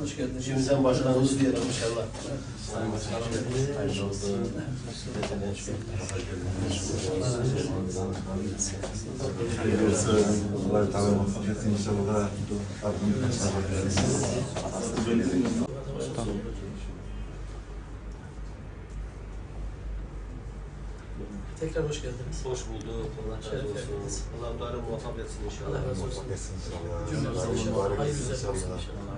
Hoş geldiniz. Şimdiden başkanımız diyelim inşallah. Sayın Başkanım, hayırlı olsun. Hayırlı olsun. Allah Teala muvaffak etsin inşallah. Rabbim Tekrar hoş geldiniz. Hoş bulduk. Allah razı olsun. Allah Teala muvaffak etsin inşallah. Allah razı olsun. etsin inşallah. Hayır güzel olsun inşallah.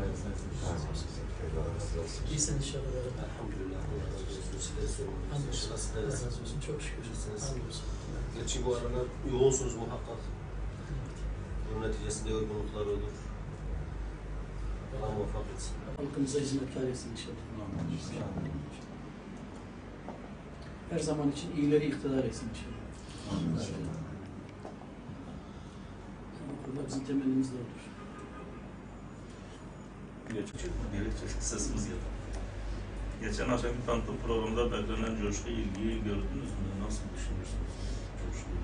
İyisin inşallah. Elhamdülillah. Allah razı olsun. Sizleri sorumluyuz. Hamdolsun. Allah razı olsun. Çok şükür. Hamdolsun. Gerçi bu aralar yoğunsunuz muhakkak. Bunun neticesinde yorgunluklar olur. Allah muvaffak etsin. Halkımıza hizmetkar etsin inşallah. Her zaman için iyileri iktidar etsin inşallah. Allah bizim temennimiz de odur. Gerekçe sesimiz yeter. Geçen akşamki tanıtım programında beklenen coşku ilgiyi gördünüz mü? Nasıl düşünüyorsunuz? Coşkuyu.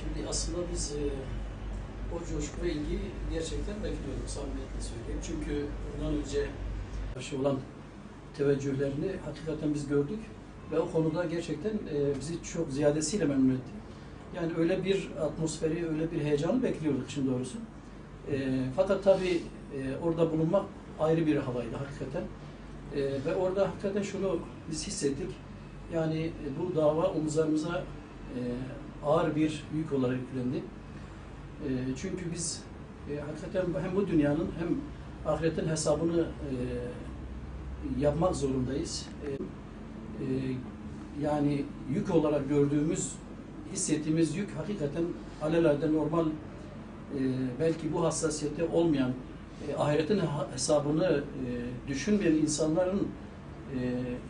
Şimdi aslında biz e, o coşku ve ilgiyi gerçekten bekliyorduk samimiyetle söyleyeyim. Çünkü bundan önce karşı olan teveccühlerini hakikaten biz gördük ve o konuda gerçekten e, bizi çok ziyadesiyle memnun etti. Yani öyle bir atmosferi, öyle bir heyecanı bekliyorduk şimdi doğrusu. E, fakat tabii e, orada bulunmak ayrı bir havaydı hakikaten. E, ve orada hakikaten şunu biz hissettik. Yani e, bu dava omuzlarımıza e, ağır bir yük olarak yüklendi. E, çünkü biz e, hakikaten hem bu dünyanın hem ahiretin hesabını e, yapmak zorundayız. E, e, yani yük olarak gördüğümüz, hissettiğimiz yük hakikaten alelade normal e, belki bu hassasiyette olmayan, e, ahiretin hesabını e, düşünmeyen insanların e,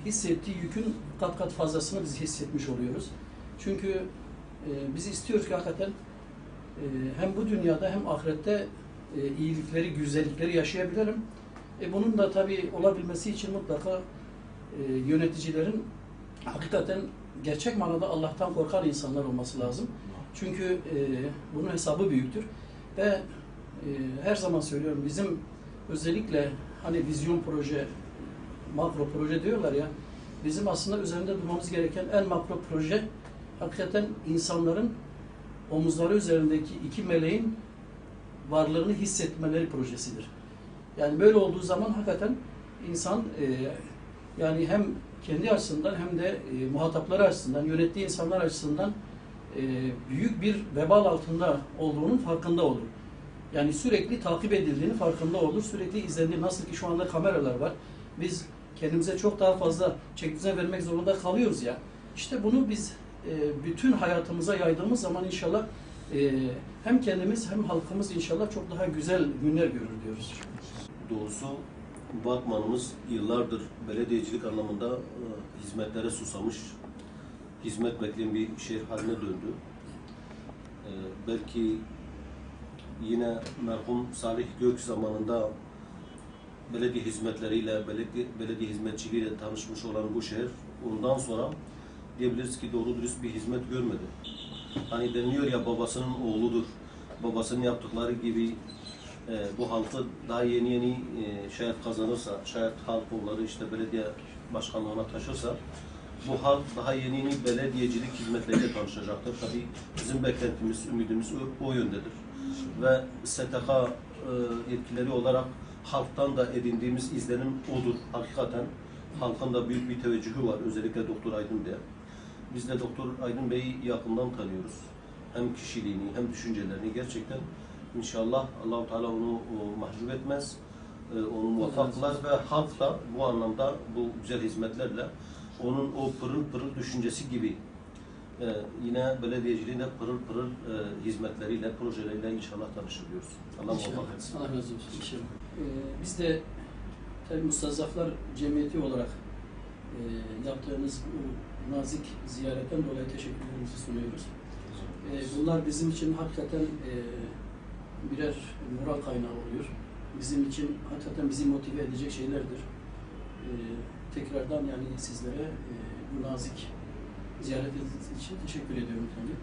hissettiği yükün kat kat fazlasını biz hissetmiş oluyoruz. Çünkü e, biz istiyoruz ki hakikaten e, hem bu dünyada hem ahirette e, iyilikleri, güzellikleri yaşayabilelim. E, bunun da tabii olabilmesi için mutlaka e, yöneticilerin hakikaten gerçek manada Allah'tan korkan insanlar olması lazım. Çünkü e, bunun hesabı büyüktür. Ve e, her zaman söylüyorum bizim özellikle hani vizyon proje, makro proje diyorlar ya, bizim aslında üzerinde durmamız gereken en makro proje hakikaten insanların omuzları üzerindeki iki meleğin varlığını hissetmeleri projesidir. Yani böyle olduğu zaman hakikaten insan e, yani hem kendi açısından hem de e, muhatapları açısından, yönettiği insanlar açısından e, büyük bir vebal altında olduğunun farkında olur. Yani sürekli takip edildiğini farkında olur, sürekli izlendiği, nasıl ki şu anda kameralar var. Biz kendimize çok daha fazla çek vermek zorunda kalıyoruz ya. İşte bunu biz e, bütün hayatımıza yaydığımız zaman inşallah e, hem kendimiz hem halkımız inşallah çok daha güzel günler görür diyoruz. Doğrusu Batman'ımız yıllardır belediyecilik anlamında e, hizmetlere susamış, hizmet bekleyen bir şehir haline döndü. E, belki yine merhum Salih Gök zamanında belediye hizmetleriyle, belediye, belediye hizmetçiliğiyle tanışmış olan bu şehir ondan sonra diyebiliriz ki doğru dürüst bir hizmet görmedi. Hani deniliyor ya babasının oğludur, babasının yaptıkları gibi e, bu halkı daha yeni yeni e, şayet kazanırsa, şayet halk onları işte belediye başkanlığına taşırsa bu halk daha yeni yeni belediyecilik hizmetleriyle tanışacaktır. Tabii bizim beklentimiz, ümidimiz o, o yöndedir. Ve STK e, yetkileri olarak halktan da edindiğimiz izlenim odur. Hakikaten halkın da büyük bir teveccühü var. Özellikle Doktor Aydın diye. Biz de Doktor Aydın Bey'i yakından tanıyoruz. Hem kişiliğini hem düşüncelerini gerçekten İnşallah Allahu Teala onu o, mahcup etmez. E, onu muvaffak kılar ve halk da bu anlamda bu güzel hizmetlerle onun o pırıl pırıl düşüncesi gibi e, yine belediyeciliğinde pırıl pırıl e, hizmetleriyle, projeleriyle inşallah tanışıyoruz. Allah İnşallah. muvaffak etsin. Allah razı olsun. İnşallah. Ee, biz de tabii Mustazzaflar Cemiyeti olarak e, yaptığınız bu nazik ziyaretten dolayı teşekkürlerimizi sunuyoruz. E, bunlar bizim için hakikaten e, birer moral kaynağı oluyor. Bizim için hakikaten bizi motive edecek şeylerdir. E, tekrardan yani sizlere e, bu nazik ziyaretiniz için teşekkür ediyorum efendim.